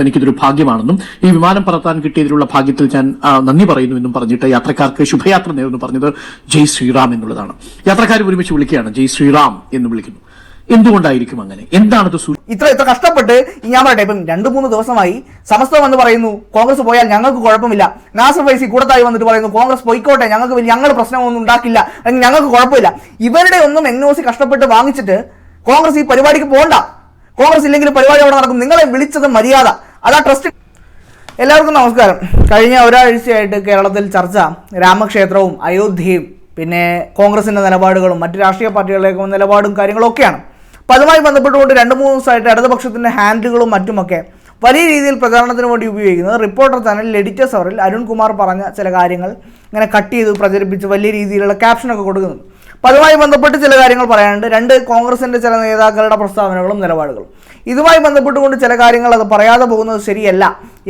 തനിക്കിതൊരു ഭാഗ്യമാണെന്നും ഈ വിമാനം പറത്താൻ കിട്ടിയതിലുള്ള ഭാഗ്യത്തിൽ ഞാൻ നന്ദി പറയുന്നു എന്നും പറഞ്ഞിട്ട് യാത്രക്കാർക്ക് ശുഭയാത്ര നേരുന്നു പറഞ്ഞത് ജയ് ശ്രീറാം എന്നുള്ളതാണ്. യാത്രക്കാർ ഒരുമിച്ച് വിളിക്കുകയാണ് ജയ് ശ്രീറാം എന്ന് വിളിക്കുന്നു. എന്തുകൊണ്ടായിരിക്കും അങ്ങനെ? എന്താണ് ഇത്ര ഇത്ര കഷ്ടപ്പെട്ട് ഞാൻ പറയട്ടെ ഇപ്പം രണ്ടു മൂന്ന് ദിവസമായി സമസ്തം എന്ന് പറയുന്നു കോൺഗ്രസ് പോയാൽ ഞങ്ങൾക്ക് കുഴപ്പമില്ല. നാസർ ഫൈസി കൂടത്തായി വന്നിട്ട് പറയുന്നു കോൺഗ്രസ് പോയിക്കോട്ടെ ഞങ്ങൾക്ക് ഞങ്ങൾ പ്രശ്നമൊന്നും ഉണ്ടാക്കില്ല അല്ലെങ്കിൽ ഞങ്ങൾക്ക് കുഴപ്പമില്ല. ഇവരുടെ ഒന്നും എൻ ഒ സി കഷ്ടപ്പെട്ട് വാങ്ങിച്ചിട്ട് കോൺഗ്രസ് ഈ പരിപാടിക്ക് പോകണ്ട കോൺഗ്രസ് ഇല്ലെങ്കിൽ പരിപാടി അവിടെ നടക്കും നിങ്ങളെ വിളിച്ചത് മര്യാദ. അതാ ട്രസ്റ്റ് എല്ലാവർക്കും നമസ്കാരം. കഴിഞ്ഞ ഒരാഴ്ചയായിട്ട് കേരളത്തിൽ ചർച്ച രാമക്ഷേത്രവും അയോധ്യയും പിന്നെ കോൺഗ്രസിന്റെ നിലപാടുകളും മറ്റ് രാഷ്ട്രീയ പാർട്ടികളിലേക്കും നിലപാടും കാര്യങ്ങളൊക്കെയാണ് അപ്പം അതുമായി ബന്ധപ്പെട്ടുകൊണ്ട് രണ്ട് മൂന്ന് ദിവസമായിട്ട് ഇടതുപക്ഷത്തിന്റെ ഹാൻഡിലുകളും മറ്റുമൊക്കെ വലിയ രീതിയിൽ പ്രചാരണത്തിന് വേണ്ടി ഉപയോഗിക്കുന്നത് റിപ്പോർട്ടർ ചാനലിൽ എഡിറ്റേഴ്സ് അവറിൽ അരുൺകുമാർ പറഞ്ഞ ചില കാര്യങ്ങൾ ഇങ്ങനെ കട്ട് ചെയ്ത് പ്രചരിപ്പിച്ച് വലിയ രീതിയിലുള്ള ക്യാപ്ഷനൊക്കെ കൊടുക്കുന്നുണ്ട്. അപ്പം അതുമായി ബന്ധപ്പെട്ട് ചില കാര്യങ്ങൾ പറയാനുണ്ട്. രണ്ട് കോൺഗ്രസിന്റെ ചില നേതാക്കളുടെ പ്രസ്താവനകളും നിലപാടുകളും. ഇതുമായി ബന്ധപ്പെട്ടുകൊണ്ട് ചില കാര്യങ്ങൾ അത് പറയാതെ പോകുന്നത് ശരിയല്ല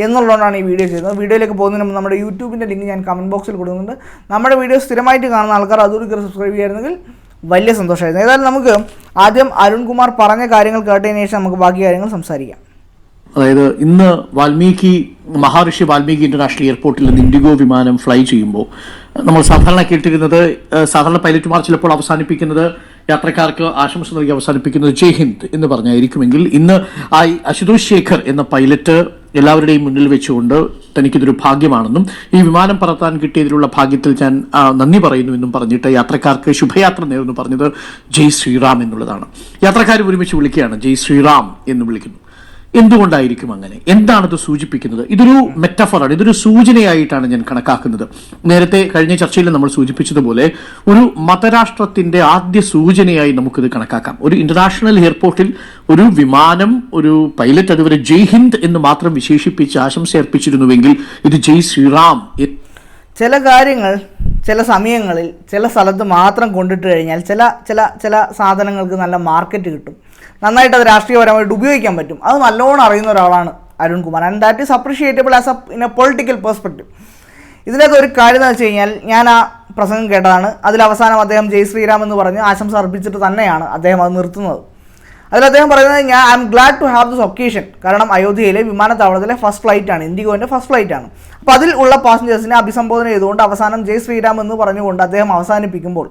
എന്നുള്ളതുകൊണ്ടാണ് ഈ വീഡിയോ ചെയ്യുന്നത് വീഡിയോയിലേക്ക് പോകുന്നതിന് മുമ്പ് നമ്മുടെ യൂട്യൂബിന്റെ ലിങ്ക് ഞാൻ കമന്റ് ബോക്സിൽ കൊടുക്കുന്നുണ്ട്. നമ്മുടെ വീഡിയോ സ്ഥിരമായിട്ട് കാണുന്ന ആൾക്കാർ അതുകൂടി സബ്സ്ക്രൈബ് ചെയ്യായിരുന്നെങ്കിൽ വലിയ സന്തോഷമായിരുന്നു. ഏതായാലും നമുക്ക് ആദ്യം അരുൺകുമാർ പറഞ്ഞ കാര്യങ്ങൾ കേട്ടതിന് ശേഷം നമുക്ക് ബാക്കി കാര്യങ്ങൾ സംസാരിക്കാം. അതായത് ഇന്ന് വാൽമീകി മഹാഋഷി വാൽമീകി ഇന്റർനാഷണൽ എയർപോർട്ടിൽ നിന്ന് ഇൻഡിഗോ വിമാനം ഫ്ലൈ ചെയ്യുമ്പോൾ നമ്മൾ സാധാരണ കേട്ടിരുന്നത് സാധാരണ പൈലറ്റുമാർ ചിലപ്പോൾ അവസാനിപ്പിക്കുന്നത് യാത്രക്കാർക്ക് ആശംസ നൽകി അവസാനിപ്പിക്കുന്നത് ജയ് ഹിന്ദ് എന്ന് പറഞ്ഞായിരിക്കുമെങ്കിൽ ഇന്ന് ആ അശുതോഷ് ശേഖർ എന്ന പൈലറ്റ് എല്ലാവരുടെയും മുന്നിൽ വെച്ചുകൊണ്ട് തനിക്കിതൊരു ഭാഗ്യമാണെന്നും ഈ വിമാനം പറത്താൻ കിട്ടിയതിലുള്ള ഭാഗ്യത്തിൽ ഞാൻ നന്ദി പറയുന്നു എന്നും പറഞ്ഞിട്ട് യാത്രക്കാർക്ക് ശുഭയാത്ര നേരുന്നു പറഞ്ഞത് ജയ് ശ്രീറാം എന്നുള്ളതാണ്. യാത്രക്കാർ ഒരുമിച്ച് വിളിക്കുകയാണ്. ജയ് ശ്രീറാം എന്ന് വിളിക്കുന്നു. എന്തുകൊണ്ടായിരിക്കും അങ്ങനെ? എന്താണത് സൂചിപ്പിക്കുന്നത്? ഇതൊരു മെറ്റഫറാണ് ഇതൊരു സൂചനയായിട്ടാണ് ഞാൻ കണക്കാക്കുന്നത്. നേരത്തെ കഴിഞ്ഞ ചർച്ചയിൽ നമ്മൾ സൂചിപ്പിച്ചതുപോലെ ഒരു മതരാഷ്ട്രത്തിന്റെ ആദ്യ സൂചനയായി നമുക്കിത് കണക്കാക്കാം. ഒരു ഇന്റർനാഷണൽ എയർപോർട്ടിൽ ഒരു വിമാനം ഒരു പൈലറ്റ് അതുവരെ ജയ് ഹിന്ദ് എന്ന് മാത്രം വിശേഷിപ്പിച്ച് ആശംസ അർപ്പിച്ചിരുന്നുവെങ്കിൽ ഇത് ജയ് ശ്രീറാം ചില കാര്യങ്ങൾ ചില സമയങ്ങളിൽ ചില സ്ഥലത്ത് മാത്രം കൊണ്ടിട്ട് കഴിഞ്ഞാൽ ചില ചില ചില സാധനങ്ങൾക്ക് നല്ല മാർക്കറ്റ് കിട്ടും. നന്നായിട്ട് അത് രാഷ്ട്രീയപരമായിട്ട് ഉപയോഗിക്കാൻ പറ്റും. അത് നല്ലോണം അറിയുന്ന ഒരാളാണ് Arunkumar and that is appreciable as a in a political perspective ഇതിനകത്ത് ഒരു കാര്യം എന്ന് വെച്ച് കഴിഞ്ഞാൽ ഞാൻ ആ പ്രസംഗം കേട്ടതാണ്. അതിൽ അവസാനം അദ്ദേഹം ജയ് ശ്രീരാം എന്ന് പറഞ്ഞ് ആശംസ അർപ്പിച്ചിട്ട് തന്നെയാണ് അദ്ദേഹം അത് നിർത്തുന്നത്. അതിൽ അദ്ദേഹം പറയുന്നത് ഞാൻ I'm glad to have this occasion കാരണം അയോധ്യയിലെ വിമാനത്താവളത്തിലെ ഫസ്റ്റ് ഫ്ലൈറ്റ് ആണ്. ഇൻഡിഗോന്റെ ഫസ്റ്റ് ഫ്ലൈറ്റ് ആണ്. അപ്പോൾ അതിൽ ഉള്ള പാസഞ്ചേഴ്സിനെ അഭിസംബോധന ചെയ്തുകൊണ്ട് അവസാനം ജയ് ശ്രീരാം എന്ന് പറഞ്ഞുകൊണ്ട് അദ്ദേഹം അവസാനിപ്പിക്കുമ്പോൾ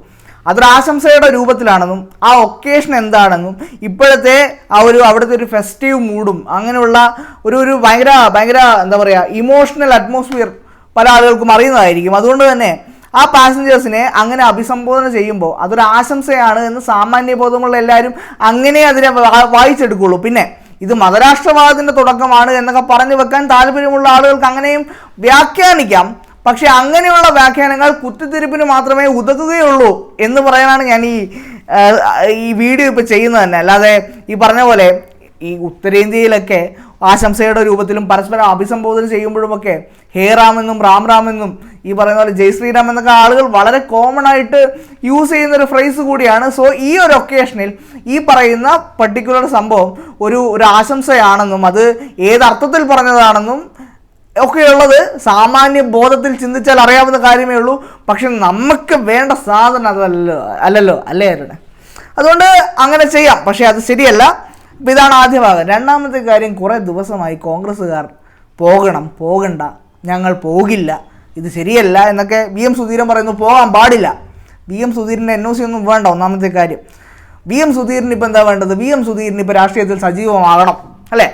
അതൊരു ആശംസയുടെ രൂപത്തിലാണെന്നും ആ ഒക്കേഷൻ എന്താണെന്നും ഇപ്പോഴത്തെ ആ ഒരു അവിടുത്തെ ഒരു ഫെസ്റ്റീവ് മൂഡും അങ്ങനെയുള്ള ഒരു ഒരു ഭയങ്കര ഭയങ്കര എന്താ പറയുക ഇമോഷണൽ അറ്റ്മോസ്ഫിയർ പല ആളുകൾക്കും അറിയുന്നതായിരിക്കും. അതുകൊണ്ട് തന്നെ ആ പാസഞ്ചേഴ്സിനെ അങ്ങനെ അഭിസംബോധന ചെയ്യുമ്പോൾ അതൊരു ആശംസയാണ് എന്ന് സാമാന്യ ബോധമുള്ള എല്ലാവരും അങ്ങനെ അതിനെ വായിച്ചെടുക്കുള്ളൂ. പിന്നെ ഇത് മതരാഷ്ട്രവാദത്തിന്റെ തുടക്കമാണ് എന്നൊക്കെ പറഞ്ഞു വെക്കാൻ താല്പര്യമുള്ള ആളുകൾക്ക് അങ്ങനെയും വ്യാഖ്യാനിക്കാം. പക്ഷേ അങ്ങനെയുള്ള വ്യാഖ്യാനങ്ങൾ കുത്തിത്തിരിപ്പിന് മാത്രമേ ഉതകുകയുള്ളൂ എന്ന് പറയാനാണ് ഞാൻ ഈ ഈ വീഡിയോ ഇപ്പോൾ ചെയ്യുന്നത് തന്നെ. അല്ലാതെ ഈ പറഞ്ഞ പോലെ ഈ ഉത്തരേന്ത്യയിലൊക്കെ ആശംസയുടെ രൂപത്തിലും പരസ്പരം അഭിസംബോധന ചെയ്യുമ്പോഴുമൊക്കെ ഹേ റാമെന്നും റാം റാമെന്നും ഈ പറയുന്ന പോലെ ജയ് ശ്രീറാം എന്നൊക്കെ ആളുകൾ വളരെ കോമൺ ആയിട്ട് യൂസ് ചെയ്യുന്ന ഒരു ഫ്രേസ് കൂടിയാണ്. സോ ഈ ഒരു ഒക്കേഷനിൽ ഈ പറയുന്ന പർട്ടിക്കുലർ സംഭവം ഒരു ഒരു ആശംസയാണെന്നും അത് ഏതർത്ഥത്തിൽ പറഞ്ഞതാണെന്നും ഒക്കെയുള്ളത് സാമാന്യ ബോധത്തിൽ ചിന്തിച്ചാൽ അറിയാവുന്ന കാര്യമേ ഉള്ളൂ. പക്ഷെ നമുക്ക് വേണ്ട സാധനം അതല്ലോ അല്ലല്ലോ അല്ലേ അതുകൊണ്ട് അങ്ങനെ ചെയ്യാം. പക്ഷേ അത് ശരിയല്ല. ഇപ്പം ഇതാണ് ആദ്യ ഭാഗം. രണ്ടാമത്തെ കാര്യം കുറേ ദിവസമായി കോൺഗ്രസ്സുകാർ പോകണം പോകണ്ട ഞങ്ങൾ പോകില്ല ഇത് ശരിയല്ല എന്നൊക്കെ വി എം സുധീരൻ പറയുന്നു പോകാൻ പാടില്ല. വി എം സുധീരന്റെ എൻ ഒ സി ഒന്നും വേണ്ട ഒന്നാമത്തെ കാര്യം. വി എം സുധീരന് ഇപ്പം എന്താ വേണ്ടത്? വി എം സുധീരന് ഇപ്പോൾ രാഷ്ട്രീയത്തിൽ സജീവമാകണം അല്ലേ?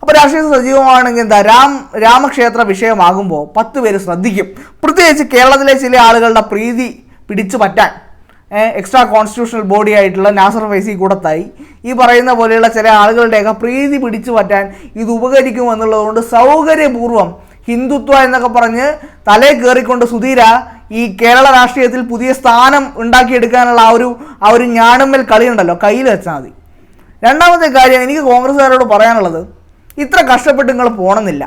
അപ്പോൾ രാഷ്ട്രീയത്തിൽ സജീവമാണെങ്കിൽ എന്താ? രാം രാമക്ഷേത്ര വിഷയമാകുമ്പോൾ പത്ത് പേര് ശ്രദ്ധിക്കും. പ്രത്യേകിച്ച് കേരളത്തിലെ ചില ആളുകളുടെ പ്രീതി പിടിച്ചു പറ്റാൻ. എക്സ്ട്രാ കോൺസ്റ്റിറ്റ്യൂഷണൽ ബോഡി ആയിട്ടുള്ള നാസർ ഫൈസി കൂടത്തായി ഈ പറയുന്ന പോലെയുള്ള ചില ആളുകളുടെയൊക്കെ പ്രീതി പിടിച്ചു പറ്റാൻ ഇത് ഉപകരിക്കും എന്നുള്ളതുകൊണ്ട് സൗകര്യപൂർവം ഹിന്ദുത്വ എന്നൊക്കെ പറഞ്ഞ് തലേ കയറിക്കൊണ്ട് സുധീര ഈ കേരള രാഷ്ട്രീയത്തിൽ പുതിയ സ്ഥാനം ഉണ്ടാക്കിയെടുക്കാനുള്ള ആ ഒരു ആ ഒരു ഞാണുമ്മൽ കളിയുണ്ടല്ലോ കയ്യിൽ വെച്ചാൽ മതി. രണ്ടാമത്തെ കാര്യം എനിക്ക് കോൺഗ്രസ്സുകാരോട് പറയാനുള്ളത് ഇത്ര കഷ്ടപ്പെട്ട് നിങ്ങൾ പോകണമെന്നില്ല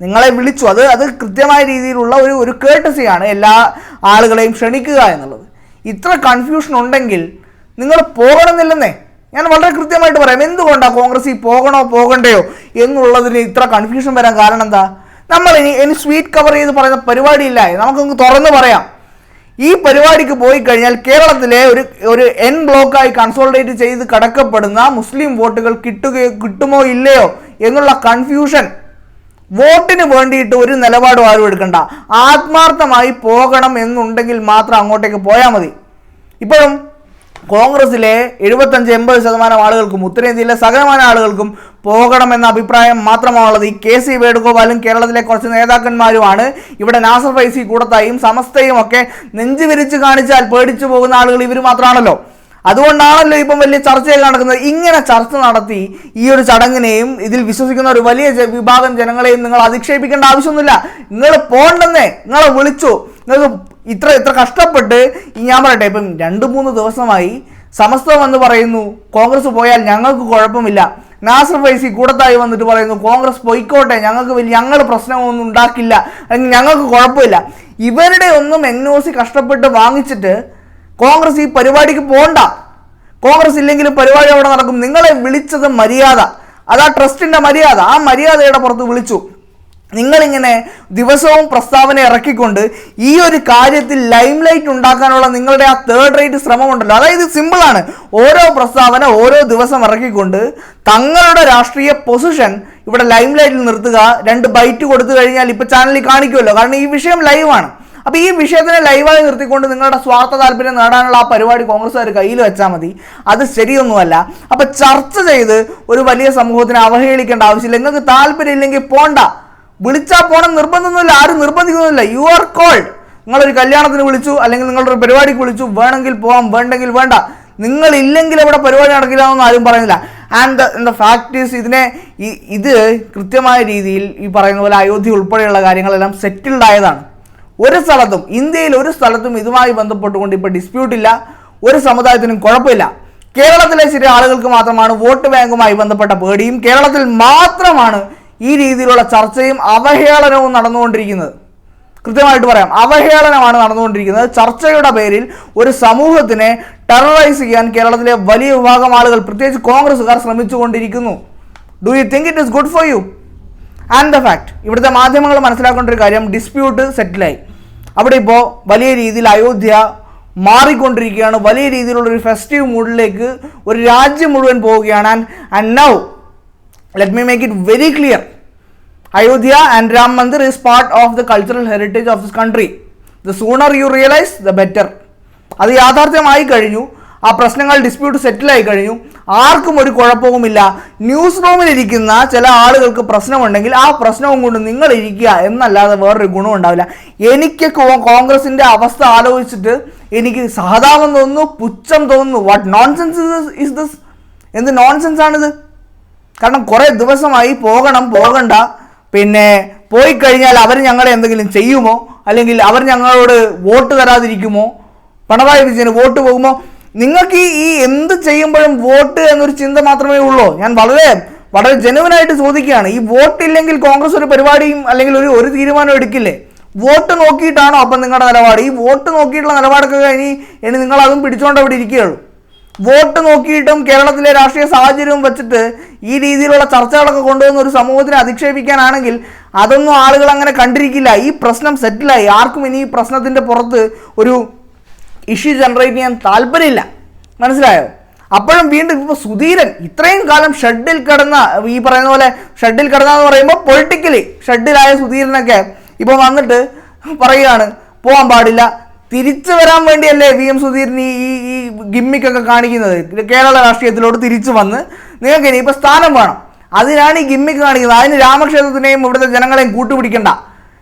നിങ്ങളെ വിളിച്ചു. അത് അത് കൃത്യമായ രീതിയിലുള്ള ഒരു ഒരു കേട്ടസിയാണ് എല്ലാ ആളുകളെയും ക്ഷണിക്കുക എന്നുള്ളത്. ഇത്ര കൺഫ്യൂഷൻ ഉണ്ടെങ്കിൽ നിങ്ങൾ പോകണമെന്നില്ലെന്നേ. ഞാൻ വളരെ കൃത്യമായിട്ട് പറയാം. എന്തുകൊണ്ടാണ് കോൺഗ്രസ് ഈ പോകണോ പോകണ്ടയോ എന്നുള്ളതിന് ഇത്ര കൺഫ്യൂഷൻ വരാൻ കാരണം എന്താ? നമ്മൾ ഇനി ഇനി സ്വീറ്റ് കവർ ചെയ്ത് പറയുന്ന പരിപാടിയില്ല. നമുക്കൊന്ന് തുറന്ന് പറയാം. ഈ പരിപാടിക്ക് പോയി കഴിഞ്ഞാൽ കേരളത്തിലെ ഒരു ഒരു എൻ ബ്ലോക്കായി കൺസോൾട്ടേറ്റ് ചെയ്ത് കടക്കപ്പെടുന്ന മുസ്ലിം വോട്ടുകൾ കിട്ടുകയോ കിട്ടുമോ ഇല്ലയോ എന്നുള്ള കൺഫ്യൂഷൻ വോട്ടിന് വേണ്ടിയിട്ട് ഒരു നിലപാടും ആരും എടുക്കണ്ട. ആത്മാർത്ഥമായി പോകണം എന്നുണ്ടെങ്കിൽ മാത്രം അങ്ങോട്ടേക്ക് പോയാൽ മതി. ഇപ്പോഴും കോൺഗ്രസിലെ എഴുപത്തഞ്ച് എൺപത് ശതമാനം ആളുകൾക്കും ഉത്തരേന്ത്യയിലെ സകലമാന ആളുകൾക്കും പോകണമെന്ന അഭിപ്രായം മാത്രമാണുള്ളത്. ഈ കെ സി വേണുഗോപാലും കേരളത്തിലെ കുറച്ച് നേതാക്കന്മാരുമാണ്. ഇവിടെ നാസർ ഫൈസി കൂടത്തായും സമസ്തയും ഒക്കെ നെഞ്ചു വിരിച്ച് കാണിച്ചാൽ പേടിച്ചു പോകുന്ന ആളുകൾ ഇവർ മാത്രമാണല്ലോ. അതുകൊണ്ടാണല്ലോ ഇപ്പം വലിയ ചർച്ചയൊക്കെ നടക്കുന്നത്. ഇങ്ങനെ ചർച്ച നടത്തി ഈ ഒരു ചടങ്ങിനെയും ഇതിൽ വിശ്വസിക്കുന്ന ഒരു വലിയ വിഭാഗം ജനങ്ങളെയും നിങ്ങൾ അധിക്ഷേപിക്കേണ്ട ആവശ്യമൊന്നുമില്ല. നിങ്ങൾ പോണ്ടെന്നേ. നിങ്ങളെ വിളിച്ചു. നിങ്ങൾക്ക് ഇത്ര ഇത്ര കഷ്ടപ്പെട്ട് ഞാൻ പറയട്ടെ ഇപ്പം രണ്ട് മൂന്ന് ദിവസമായി സമസ്തം എന്ന് പറയുന്നു. കോൺഗ്രസ് പോയാൽ ഞങ്ങൾക്ക് കുഴപ്പമില്ല. നാസർ ഫൈസി കൂടത്തായി വന്നിട്ട് പറയുന്നു കോൺഗ്രസ് പൊയ്ക്കോട്ടെ. ഞങ്ങൾക്ക് വലിയ ഞങ്ങൾ പ്രശ്നമൊന്നും ഉണ്ടാക്കില്ല. അല്ലെങ്കിൽ ഞങ്ങൾക്ക് കുഴപ്പമില്ല. ഇവരുടെ ഒന്നും എൻ ഒ സി കഷ്ടപ്പെട്ട് വാങ്ങിച്ചിട്ട് കോൺഗ്രസ് ഈ പരിപാടിക്ക് പോണ്ട. കോൺഗ്രസ് ഇല്ലെങ്കിലും പരിപാടി അവിടെ നടക്കും. നിങ്ങളെ വിളിച്ചത് മര്യാദ. അതാ ട്രസ്റ്റിന്റെ മര്യാദ. ആ മര്യാദയുടെ പുറത്ത് വിളിച്ചു. നിങ്ങളിങ്ങനെ ദിവസവും പ്രസ്താവന ഇറക്കിക്കൊണ്ട് ഈ ഒരു കാര്യത്തിൽ ലൈം ലൈറ്റ് ഉണ്ടാക്കാനുള്ള നിങ്ങളുടെ ആ തേർഡ് റേറ്റ് ശ്രമമുണ്ടല്ലോ. അതായത് സിമ്പിളാണ് ഓരോ പ്രസ്താവന ഓരോ ദിവസം ഇറക്കിക്കൊണ്ട് തങ്ങളുടെ രാഷ്ട്രീയ പൊസിഷൻ ഇവിടെ ലൈം ലൈറ്റിൽ നിർത്തുക. രണ്ട് ബൈറ്റ് കൊടുത്തു കഴിഞ്ഞാൽ ഇപ്പൊ ചാനലിൽ കാണിക്കുമല്ലോ. കാരണം ഈ വിഷയം ലൈവാണ് അപ്പൊ ഈ വിഷയത്തിനെ ലൈവായി നിർത്തിക്കൊണ്ട് നിങ്ങളുടെ സ്വാർത്ഥ താല്പര്യം നേടാനുള്ള ആ പരിപാടി കോൺഗ്രസ്സുകാർ കയ്യിൽ വെച്ചാൽ മതി. അത് ശരിയൊന്നുമല്ല. അപ്പൊ ചർച്ച ചെയ്ത് ഒരു വലിയ സമൂഹത്തിനെ അവഹേളിക്കേണ്ട ആവശ്യമില്ല. നിങ്ങൾക്ക് താല്പര്യം ഇല്ലെങ്കിൽ പോണ്ട. വിളിച്ചാൽ പോണം. നിർബന്ധമൊന്നുമില്ല. ആരും നിർബന്ധിക്കുന്നില്ല യു ആർ കോൾഡ് നിങ്ങളൊരു കല്യാണത്തിന് വിളിച്ചു അല്ലെങ്കിൽ നിങ്ങളുടെ ഒരു പരിപാടിക്ക് വിളിച്ചു വേണമെങ്കിൽ പോവാം വേണ്ടെങ്കിൽ വേണ്ട. നിങ്ങൾ ഇല്ലെങ്കിൽ ഇവിടെ പരിപാടി നടക്കില്ല എന്നൊന്നും ആരും പറയുന്നില്ല. ആൻഡ് ദ ഫാക്ട് ഈസ് ഇതിനെ ഇത് കൃത്യമായ രീതിയിൽ ഈ പറയുന്ന പോലെ അയോധ്യ ഉൾപ്പെടെയുള്ള കാര്യങ്ങളെല്ലാം സെറ്റിൽഡ് ആയതാണ്. ഒരു സ്ഥലത്തും ഇന്ത്യയിൽ ഒരു സ്ഥലത്തും ഇതുമായി ബന്ധപ്പെട്ടുകൊണ്ട് ഇപ്പോൾ ഡിസ്പ്യൂട്ട് ഇല്ല ഒരു സമുദായത്തിനും കുഴപ്പമില്ല. കേരളത്തിലെ ചില ആളുകൾക്ക് മാത്രമാണ് വോട്ട് ബാങ്കുമായി ബന്ധപ്പെട്ട പേടിയും കേരളത്തിൽ മാത്രമാണ് ഈ രീതിയിലുള്ള ചർച്ചയും അവഹേളനവും നടന്നുകൊണ്ടിരിക്കുന്നത്. കൃത്യമായിട്ട് പറയാം അവഹേളനമാണ് നടന്നുകൊണ്ടിരിക്കുന്നത്. ചർച്ചയുടെ പേരിൽ ഒരു സമൂഹത്തിനെ ടെററൈസ് ചെയ്യാൻ കേരളത്തിലെ വലിയ വിഭാഗം ആളുകൾ പ്രത്യേകിച്ച് കോൺഗ്രസ്സുകാർ ശ്രമിച്ചുകൊണ്ടിരിക്കുന്നു. Do you think it is good for you and the fact ഇവിടുത്തെ മാധ്യമങ്ങൾ മനസ്സിലാക്കേണ്ട ഒരു കാര്യം ഡിസ്പ്യൂട്ട് സെറ്റിലായി അവിടെ ഇപ്പോൾ വലിയ രീതിയിൽ അയോധ്യ മാറിക്കൊണ്ടിരിക്കുകയാണ്. വലിയ രീതിയിലുള്ള ഒരു ഫെസ്റ്റീവ് മൂഡിലേക്ക് ഒരു രാജ്യം മുഴുവൻ പോവുകയാണ്. And now let me make it very clear Ayodhya and Ram Mandir is part of the cultural heritage of this country the sooner you realise the better അത് യാഥാർത്ഥ്യമായി കഴിഞ്ഞു. ആ പ്രശ്നങ്ങൾ ഡിസ്പ്യൂട്ട് സെറ്റിൽ ആയി കഴിഞ്ഞു. ആർക്കും ഒരു കുഴപ്പവുമില്ല. ന്യൂസ് റൂമിലിരിക്കുന്ന ചില ആളുകൾക്ക് പ്രശ്നമുണ്ടെങ്കിൽ ആ പ്രശ്നവും കൊണ്ട് നിങ്ങൾ ഇരിക്കുക എന്നല്ലാതെ വേറൊരു ഗുണം ഉണ്ടാവില്ല. എനിക്ക് കോൺഗ്രസിന്റെ അവസ്ഥ ആലോചിച്ചിട്ട് എനിക്ക് സഹതാപം തോന്നുന്നു പുച്ഛം തോന്നുന്നു. വാട്ട് നോൺസെൻസ് ഇസ് ദിസ് എന്ത് നോൺസെൻസ് ആണിത്? കാരണം കുറേ ദിവസമായി പോകണം പോകണ്ട. പിന്നെ പോയി കഴിഞ്ഞാൽ അവർ ഞങ്ങളെ എന്തെങ്കിലും ചെയ്യുമോ? അല്ലെങ്കിൽ അവർ ഞങ്ങളോട് വോട്ട് തരാതിരിക്കുമോ? പിണറായി വിജയന് വോട്ട് പോകുമോ? നിങ്ങൾക്ക് ഈ എന്ത് ചെയ്യുമ്പോഴും വോട്ട് എന്നൊരു ചിന്ത മാത്രമേ ഉള്ളൂ. ഞാൻ വളരെ വളരെ ജനുവനായിട്ട് ചോദിക്കുകയാണ്. ഈ വോട്ട് ഇല്ലെങ്കിൽ കോൺഗ്രസ് ഒരു പരിപാടിയും അല്ലെങ്കിൽ ഒരു ഒരു തീരുമാനം എടുക്കില്ലേ? വോട്ട് നോക്കിയിട്ടാണോ അപ്പം നിങ്ങളുടെ നിലപാട്? ഈ വോട്ട് നോക്കിയിട്ടുള്ള നിലപാടൊക്കെ കഴിഞ്ഞ് ഇനി നിങ്ങൾ അതും പിടിച്ചുകൊണ്ട് അവിടെ ഇരിക്കുകയുള്ളൂ. വോട്ട് നോക്കിയിട്ടും കേരളത്തിലെ രാഷ്ട്രീയ സാഹചര്യവും വെച്ചിട്ട് ഈ രീതിയിലുള്ള ചർച്ചകളൊക്കെ കൊണ്ടുവന്ന് ഒരു സമൂഹത്തിനെ അധിക്ഷേപിക്കാനാണെങ്കിൽ അതൊന്നും ആളുകൾ അങ്ങനെ കണ്ടിരിക്കില്ല. ഈ പ്രശ്നം സെറ്റിലായി ആർക്കും ഇനി ഈ പ്രശ്നത്തിന്റെ പുറത്ത് ഒരു ഇഷ്യൂ ജനറേറ്റ് ചെയ്യാൻ താല്പര്യമില്ല. മനസ്സിലായോ? അപ്പോഴും വീണ്ടും ഇപ്പോൾ സുധീരൻ ഇത്രയും കാലം ഷെഡിൽ കിടന്ന ഈ പറയുന്ന പോലെ ഷെഡിൽ കിടന്ന എന്ന് പറയുമ്പോൾ പൊളിറ്റിക്കലി ഷെഡിലായ സുധീരനൊക്കെ ഇപ്പൊ വന്നിട്ട് പറയുകയാണ് പോകാൻ പാടില്ല. തിരിച്ചു വരാൻ വേണ്ടിയല്ലേ വി എം സുധീരൻ ഈ ഈ ഈ ഗിമ്മിക്കൊക്കെ കാണിക്കുന്നത്? കേരള രാഷ്ട്രീയത്തിലോട്ട് തിരിച്ചു വന്ന് നിങ്ങൾക്ക് ഇനി ഇപ്പൊ സ്ഥാനം വേണം. അതിനാണ് ഈ ഗിമ്മിക്ക് കാണിക്കുന്നത്. അതിന് രാമക്ഷേത്രത്തിനെയും ഇവിടുത്തെ ജനങ്ങളെയും കൂട്ടുപിടിക്കണ്ട.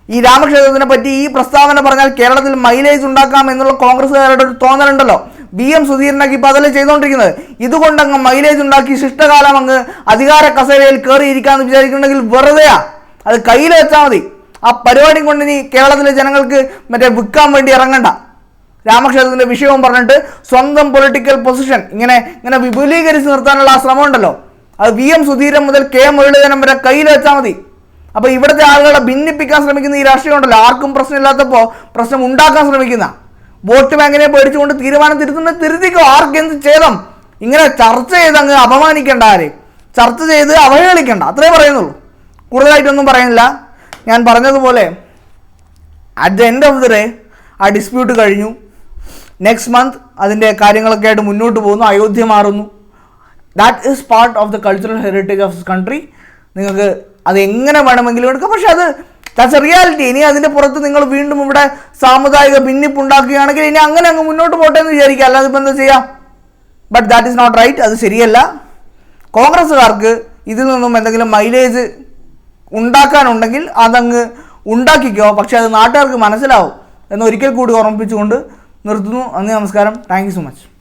ഈ രാമക്ഷേത്രത്തിനെ പറ്റി ഈ പ്രസ്താവന പറഞ്ഞാൽ കേരളത്തിൽ മൈലേജ് ഉണ്ടാക്കാം എന്നുള്ള കോൺഗ്രസ്സുകാരുടെ ഒരു തോന്നലുണ്ടല്ലോ. വി എം സുധീരനൊക്കെ ഇപ്പൊ അതല്ലേ ചെയ്തുകൊണ്ടിരിക്കുന്നത് ഇതുകൊണ്ട് അങ്ങ് മൈലേജ് ഉണ്ടാക്കി ശിഷ്ടകാലം അങ്ങ് അധികാര കസേരയിൽ കയറിയിരിക്കാന്ന് വിചാരിക്കുന്നുണ്ടെങ്കിൽ വെറുതെയാ. അത് കയ്യിൽ വെച്ചാൽ മതി. ആ പരിപാടി കൊണ്ട് ഇനി കേരളത്തിലെ ജനങ്ങൾക്ക് മറ്റേ വിൽക്കാൻ വേണ്ടി ഇറങ്ങണ്ട. രാമക്ഷേത്രത്തിന്റെ വിഷയവും പറഞ്ഞിട്ട് സ്വന്തം പൊളിറ്റിക്കൽ പൊസിഷൻ ഇങ്ങനെ ഇങ്ങനെ വിപുലീകരിച്ച് നിർത്താനുള്ള ആ ശ്രമം ഉണ്ടല്ലോ. അത് വി എം സുധീരൻ മുതൽ കെ മുരളീധരൻ വരെ കയ്യിൽ വെച്ചാൽ മതി. അപ്പൊ ഇവിടുത്തെ ആളുകളെ ഭിന്നിപ്പിക്കാൻ ശ്രമിക്കുന്ന ഈ രാഷ്ട്രീയം ഉണ്ടല്ലോ. ആർക്കും പ്രശ്നമില്ലാത്തപ്പോ പ്രശ്നം ഉണ്ടാക്കാൻ ശ്രമിക്കുന്ന വോട്ട് ബാങ്കിനെ പേടിച്ചുകൊണ്ട് തീരുമാനം തിരുത്തുന്ന തിരുത്തിക്കോ? ആർക്ക് എന്ത് ചെയ്തം ഇങ്ങനെ ചർച്ച ചെയ്ത് അങ്ങ് അപമാനിക്കേണ്ട ആരെ? ചർച്ച ചെയ്ത് അവഹേളിക്കേണ്ട. അത്രേ പറയുന്നുള്ളൂ. കൂടുതലായിട്ടൊന്നും പറയുന്നില്ല. ഞാൻ പറഞ്ഞതുപോലെ at the end of the day ആ ഡിസ്പ്യൂട്ട് കഴിഞ്ഞു. നെക്സ്റ്റ് മന്ത് അതിന്റെ കാര്യങ്ങളൊക്കെ ആയിട്ട് മുന്നോട്ട് പോകുന്നു. അയോധ്യ മാറുന്നു. That is part of the cultural heritage of country നിങ്ങൾക്ക് അത് എങ്ങനെ വേണമെങ്കിലും എടുക്കാം. പക്ഷേ അത് ദാറ്റ്സ് എ റിയാലിറ്റി ഇനി അതിന്റെ പുറത്ത് നിങ്ങൾ വീണ്ടും ഇവിടെ സാമുദായിക ഭിന്നിപ്പ് ഉണ്ടാക്കുകയാണെങ്കിൽ ഇനി അങ്ങനെ അങ്ങ് മുന്നോട്ട് പോട്ടെ എന്ന് വിചാരിക്കുക. അല്ലാതെ ഇപ്പം എന്താ ചെയ്യാം? But that is not right അത് ശരിയല്ല. കോൺഗ്രസ്സുകാർക്ക് ഇതിൽ നിന്നും എന്തെങ്കിലും മൈലേജ് ഉണ്ടാക്കാനുണ്ടെങ്കിൽ അതങ്ങ് ഉണ്ടാക്കിക്കോ. പക്ഷേ അത് നാട്ടുകാർക്ക് മനസ്സിലാവും. എന്ന് ഒരിക്കൽ കൂടി ഓർമ്മിപ്പിച്ചുകൊണ്ട് നിർത്തുന്നു. നന്ദി നമസ്കാരം. Thank so much